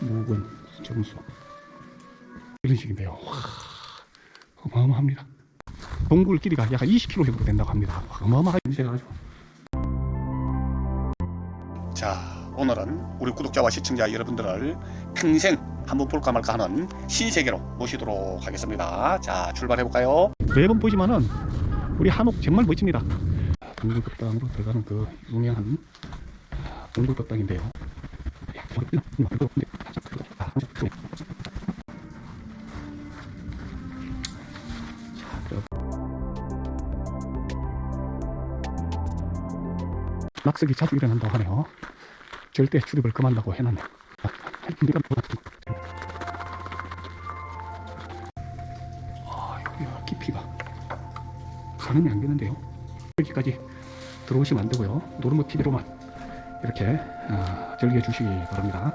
묵은 정수 이런 식인데요. 와, 어마어마합니다. 동굴 길이가 약 20km 정도 된다고 합니다. 어마어마하게 미세가지고. 자, 오늘은 우리 구독자와 시청자 여러분들을 평생 한번 볼까 말까 하는 신세계로 모시도록 하겠습니다. 자, 출발해 볼까요? 매번 보지만은 우리 한옥 정말 멋집니다. 동굴급당으로 들어가는 그 유명한 동굴급당인데요. 낙석이 자주 일어난다고 하네요. 절대 출입을 금한다고 해놨네요. 아, 여기가 깊이가 가늠이 안 되는데요. 여기까지 들어오시면 안 되고요. 노르모 TV로만 이렇게 아, 즐겨 주시기 바랍니다.